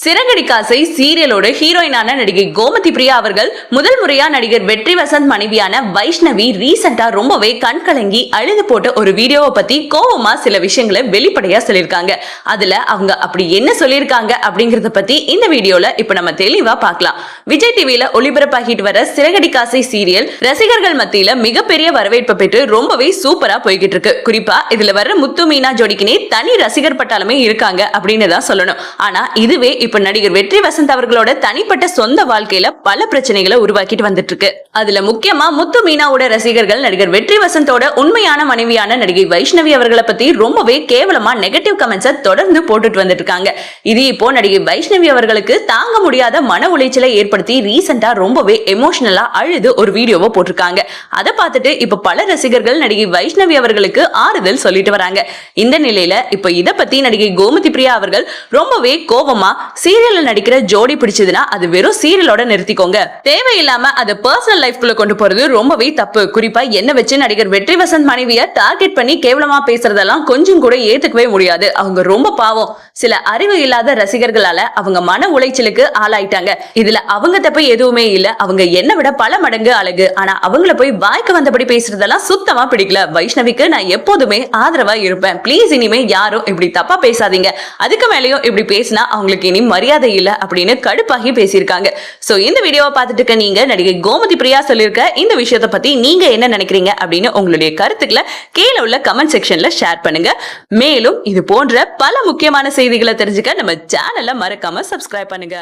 சிறகடி காசை சீரியலோட ஹீரோயினான நடிகை கோமதி பிரியா அவர்கள் முதல் முறையா நடிகர் வெற்றி வசந்த் மனைவியான வைஷ்ணவி ரீசெண்டா ரொம்பவே கண் கலங்கி அழுது போட்ட ஒரு வீடியோவை பத்தி கோவமா சில விஷயங்களை வெளிப்படையா சொல்லியிருக்காங்க. அதுல அவங்க அப்படி என்ன சொல்லியிருக்காங்க அப்படிங்கறத பத்தி இந்த வீடியோல இப்ப நம்ம தெளிவா பார்க்கலாம். விஜய் டிவியில ஒளிபரப்பாகிட்டு வர சிறகடி காசை சீரியல் ரசிகர்கள் மத்தியில மிகப்பெரிய வரவேற்பை பெற்று ரொம்பவே சூப்பரா போய்கிட்டு இருக்கு. குறிப்பா இதுல வர முத்து மீனா ஜோடிக்குனே தனி ரசிகர் பட்டாலுமே இருக்காங்க அப்படின்னு தான் சொல்லணும். ஆனா இதுவே இப்ப நடிகர் வெற்றி வசந்த் அவர்களோட தனிப்பட்ட சொந்த வாழ்க்கையில பல பிரச்சனைகளை உருவாக்கிட்டு வந்துட்டு இருக்கு. அதுல முக்கியமா முத்து மீனாவோட ரசிகர்கள் நடிகர் வெற்றி வசந்தோட உண்மையான மனைவியான நடிகை வைஷ்ணவி அவர்களை பத்தி ரொம்பவே கேவலமா நெகட்டிவ் கமெண்ட்ஸை தொடர்ந்து போட்டுட்டு வந்துட்டு இருக்காங்க. இது இப்போ நடிகை வைஷ்ணவி அவர்களுக்கு தாங்க முடியாத மன உளைச்சலை ஏற்படுத்த ரீசெண்டா ரொம்பவே எமோஷனலா அழுது ஒரு வீடியோவை போட்டிருக்காங்க. அதை பார்த்துட்டு இப்ப பல ரசிகர்கள் நடிகை வைஷ்ணவி அவர்களுக்கு ஆறுதல் சொல்லிட்டு வராங்க. இந்த நிலையில இப்ப இத பத்தி நடிகை கோமதி பிரியா அவர்கள் ரொம்பவே கோபமா சீரியல்ல நடிக்கிற ஜோடி பிடிச்சதுன்னா அது வெறும் சீரியலோட நிறுத்திக்கோங்க. தேவையில்லாம அதை பர்சனல் லைஃப்குள்ள கொண்டு போறது ரொம்பவே தப்பு. குறிப்பா என்ன வச்சு நடிகர் வெற்றி வசந்த் மனைவிய டார்கெட் பண்ணி கேவலமா பேசுறதெல்லாம் கொஞ்சம் கூட ஏத்துக்கவே முடியாது. அவங்க ரொம்ப பாவம். சில அறிவு இல்லாத ரசிகர்களால அவங்க மன உளைச்சலுக்கு ஆளாயிட்டாங்க. இதுல அவங்க தப்பு எதுவுமே இல்ல. அவங்க என்ன விட பல மடங்கு அழகு. ஆனா அவங்கள போய் வாய்க்கு வந்தபடி பேசுறதெல்லாம் சுத்தமா பிடிக்கல. வைஷ்ணவிக்கு நான் எப்போதுமே ஆதரவா இருப்பேன். ப்ளீஸ் இனிமே யாரும் இப்படி தப்பா பேசாதீங்க. அதுக்கு மேலேயும் இப்படி பேசினா அவங்களுக்கு இனி மரியாதை இல்ல அப்படின்னு கடுப்பாகி பேசியிருக்காங்க. சோ இந்த வீடியோவை பார்த்துட்டு இருக்க நீங்க நடிகை கோமதி பிரியா சொல்லியிருக்க இந்த விஷயத்தை பத்தி நீங்க என்ன நினைக்கிறீங்க அப்படின்னு உங்களுடைய கருத்துக்களை கீழே உள்ள கமெண்ட் செக்ஷன்ல ஷேர் பண்ணுங்க. மேலும் இது போன்ற பல முக்கியமான செய்திகளை தெரிஞ்சுக்க நம்ம சேனலை மறக்காம சப்ஸ்கிரைப் பண்ணுங்க.